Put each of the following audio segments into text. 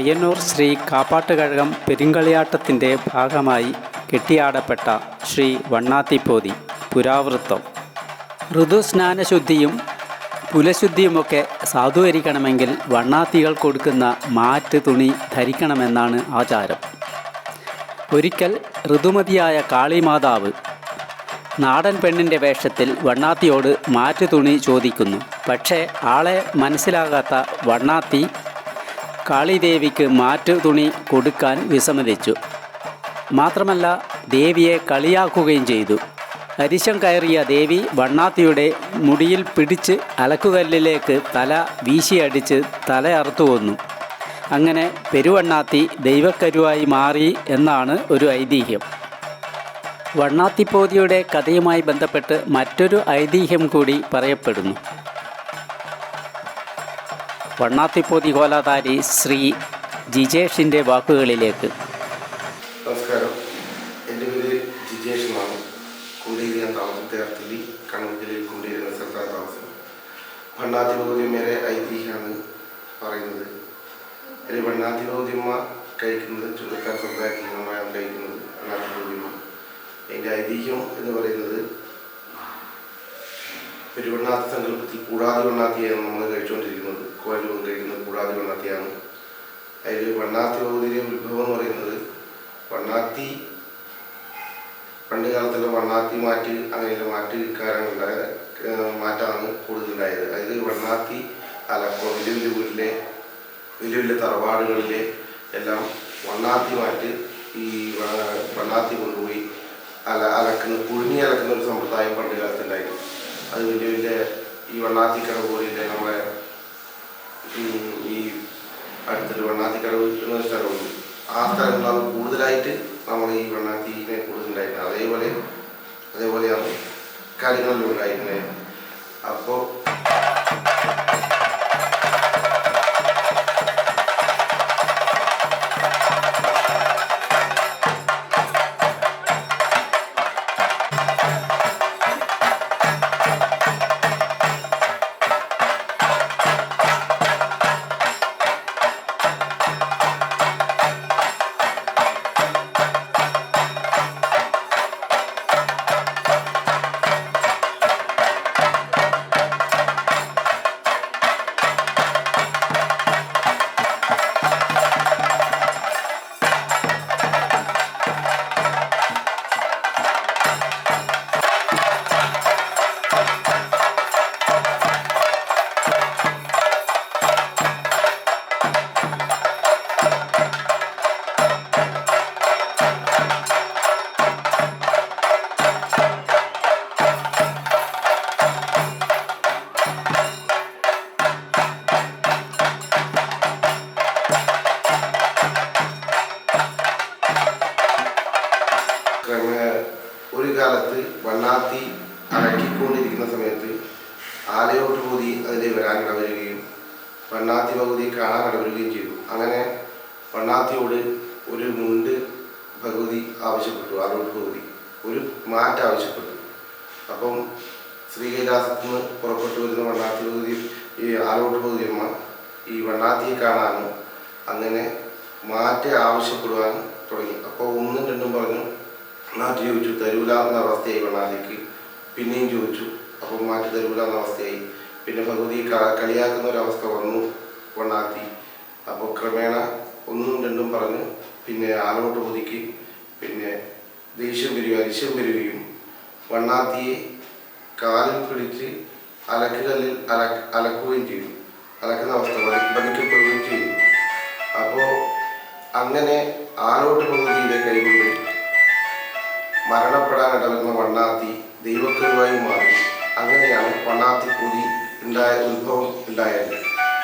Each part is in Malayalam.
പയ്യന്നൂർ ശ്രീ കാപ്പാട്ടുകഴകം പെരുങ്കളിയാട്ടത്തിന്റെ ഭാഗമായി കെട്ടിയാടപ്പെട്ട ശ്രീ വണ്ണാത്തിപ്പോതി പുരാവൃത്തം. ഋതുസ്നാനശുദ്ധിയും പുലശുദ്ധിയുമൊക്കെ സാധൂകരിക്കണമെങ്കിൽ വണ്ണാത്തികൾ കൊടുക്കുന്ന മാറ്റ് തുണി ധരിക്കണമെന്നാണ് ആചാരം. ഒരിക്കൽ ഋതുമതിയായ കാളിമാതാവ് നാടൻ പെണ്ണിന്റെ വേഷത്തിൽ വണ്ണാത്തിയോട് മാറ്റ് തുണി ചോദിക്കുന്നു. പക്ഷേ ആളെ മനസ്സിലാകാത്ത വണ്ണാത്തി കാളിദേവിക്ക് മാറ്റു തുണി കൊടുക്കാൻ വിസമ്മതിച്ചു. മാത്രമല്ല ദേവിയെ കളിയാക്കുകയും ചെയ്തു. അരിശം കയറിയ ദേവി വണ്ണാത്തിയുടെ മുടിയിൽ പിടിച്ച് അലക്കുകല്ലിലേക്ക് തല വീശിയടിച്ച് തല അറുത്തു കൊന്നു. അങ്ങനെ പെരുവണ്ണാത്തി ദൈവക്കരുവായി മാറി എന്നാണ് ഒരു ഐതിഹ്യം. വണ്ണാത്തിപ്പോതിയുടെ കഥയുമായി ബന്ധപ്പെട്ട് മറ്റൊരു ഐതിഹ്യം കൂടി പറയപ്പെടുന്നു. വണ്ണാത്തിപ്പോതി കോലാതാരി ശ്രീ ജിജേഷിന്റെ വാക്കുകളിലേക്ക്. നമസ്കാരം. എന്റെ പേര് ജിജേഷ് എന്നാണ് കുണ്ടേരി ഞാൻ താമസത്തെ അർത്ഥിലി കണ്ണൂർ ജില്ലയിൽ എന്ന സ്ഥലത്താണ് താമസം ഭണ്ണാതിബോധ്യമേരെ ഐതിഹ്യമാണ് പറയുന്നത്. അതിൽ ഭണ്ണാതിബോധ്യമ്മ കഴിക്കുന്നത് ചുള്ളിക്കാർ നിന്നുമാണ് കഴിക്കുന്നത്. ഭണ്ണാതിബോധ്യമ്മ അതിന്റെ ഐതിഹ്യം എന്ന് പറയുന്നത് പെരുവണ്ണാത്തി സങ്കല്പത്തിൽ കൂടാതെ വണ്ണാത്തിയാണ് നമ്മൾ കഴിച്ചുകൊണ്ടിരിക്കുന്നത് കോയിലും കഴിക്കുന്നത് കൂടാതെ വണ്ണാത്തിയാണ് അതിൽ വണ്ണാത്തി ഭൗതിക ഉത്ഭവം എന്ന് പറയുന്നത് വണ്ണാത്തി പണ്ട് കാലത്തുള്ള വണ്ണാത്തി മാറ്റ് അങ്ങനെയുള്ള ഏഹ് മാറ്റാണ് കൂടുതലുണ്ടായത്. അതായത് വണ്ണാത്തി അല്ല വലിയ വലിയ വീട്ടിലെ വലിയ വലിയ തറവാടുകളിലെ എല്ലാം വണ്ണാത്തി മാറ്റ് ഈ വണ്ണാത്തി കൊണ്ടുപോയി അല അലക്കുന്ന പുഴുങ്ങി അലക്കുന്ന ഒരു സമ്പ്രദായം പണ്ട് കാലത്തുണ്ടായിരുന്നു. അത് വലിയ വലിയ ഈ വണ്ണാത്തിക്കടവ് പോലെയുള്ള നമ്മളെ ഈ അടുത്തൊരു വണ്ണാത്തിക്കടവ് എന്നൊരു സ്ഥലമുണ്ട്. ആ സ്ഥലങ്ങളാണ് കൂടുതലായിട്ട് നമ്മൾ ഈ വണ്ണാത്തിനെ കൂടുതലുണ്ടായിരുന്നത്. അതേപോലെ അതേപോലെയാണ് കാര്യങ്ങളിലും ഉണ്ടായിരുന്നത്. അപ്പോൾ ആവശ്യപ്പെട്ടു ഭഗവതി ഒരു മാറ്റം ആവശ്യപ്പെട്ടു. അപ്പം ശ്രീകൈലാസത്ത് നിന്ന് പുറപ്പെട്ടു വരുന്ന വണ്ണാത്തി ഭഗവതി ഈ ആലോട്ട് ഭഗവതി അമ്മ ഈ വണ്ണാത്തിയെ കാണാനും അങ്ങനെ മാറ്റി ആവശ്യപ്പെടുവാനും തുടങ്ങി. അപ്പോൾ ഒന്നും രണ്ടും പറഞ്ഞു മാറ്റി ചോദിച്ചു തരൂല എന്ന അവസ്ഥയായി വണ്ണാതിക്ക് പിന്നെയും ചോദിച്ചു അപ്പോൾ മാറ്റി തരൂല എന്ന അവസ്ഥയായി. പിന്നെ ഭഗവതി കളിയാക്കുന്ന ഒരവസ്ഥ വന്നു വണ്ണാത്തി. അപ്പോൾ ക്രമേണ ഒന്നും രണ്ടും പറഞ്ഞ് പിന്നെ ആലോട്ട് പുതുക്കി പിന്നെ ദേഷ്യം വരിക അരിശം വരികയും വണ്ണാത്തിയെ കാലിൽ പിടിച്ച് അലക്കുകല്ലിൽ അല അലക്കുകയും ചെയ്യും. അലക്കുന്ന അവസ്ഥ വടി- ചെയ്യും. അപ്പോൾ അങ്ങനെ ആരോട്ട് ഭഗവതിയുടെ കൈകൊണ്ട് മരണപ്പെടാൻ ഇടവരുന്ന വണ്ണാത്തി ദൈവക്കരുവായി മാറി. അങ്ങനെയാണ് വണ്ണാത്തി പൂതി ഉണ്ടായ ഉത്ഭവം ഉണ്ടായത്.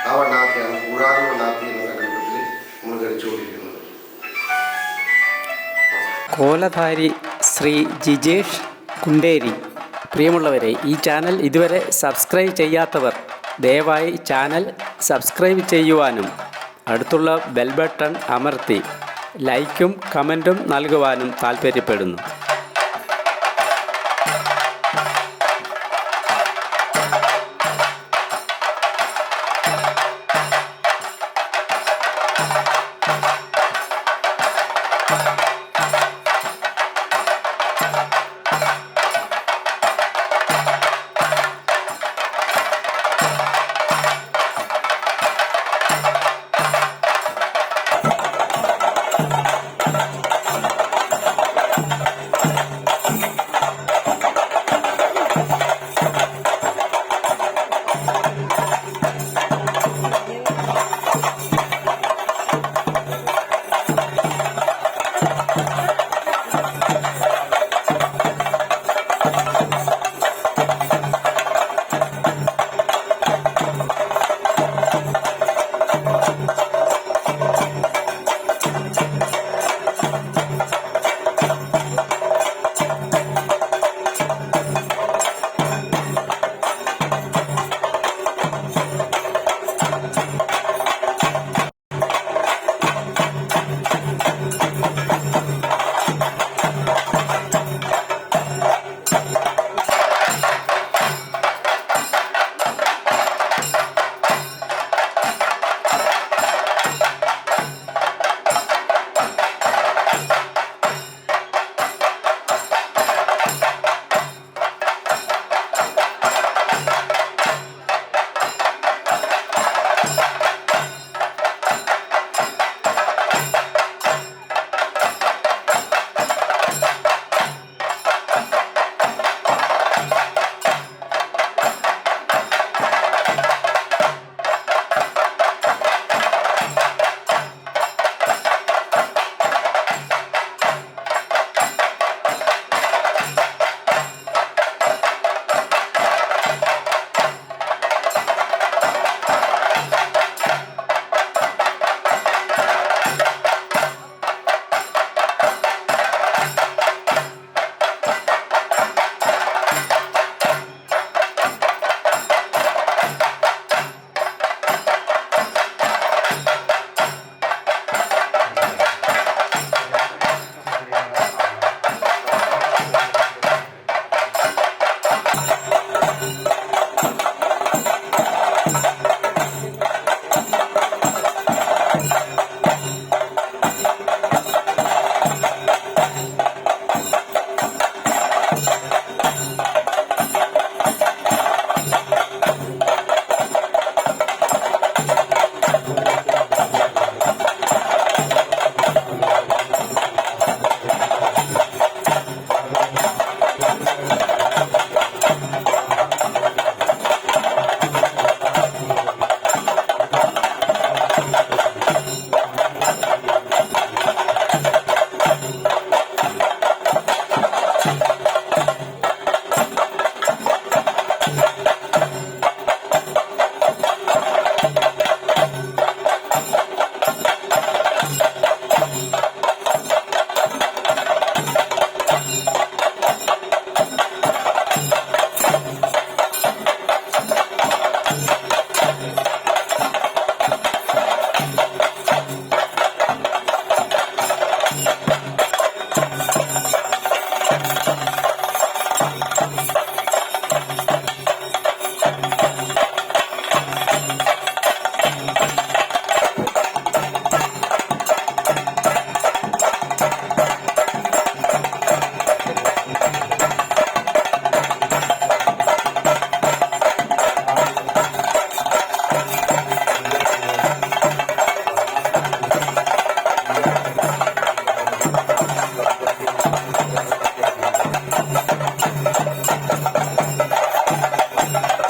ആ വണ്ണാത്തിയാണ് കൂടാതെ വണ്ണാത്തി എന്ന സങ്കല്പത്തിൽ നമ്മൾ കഴിച്ചുകൊണ്ടിരിക്കുന്നത് കോലധാരി ശ്രീ ജിജേഷ് കുണ്ടേരി. പ്രിയമുള്ളവരെ ഈ ചാനൽ ഇതുവരെ സബ്സ്ക്രൈബ് ചെയ്യാത്തവർ ദയവായി ചാനൽ സബ്സ്ക്രൈബ് ചെയ്യുവാനും അടുത്തുള്ള ബെൽ ബട്ടൺ അമർത്തി ലൈക്കും കമന്റും നൽകുവാനും താൽപ്പര്യപ്പെടുന്നു.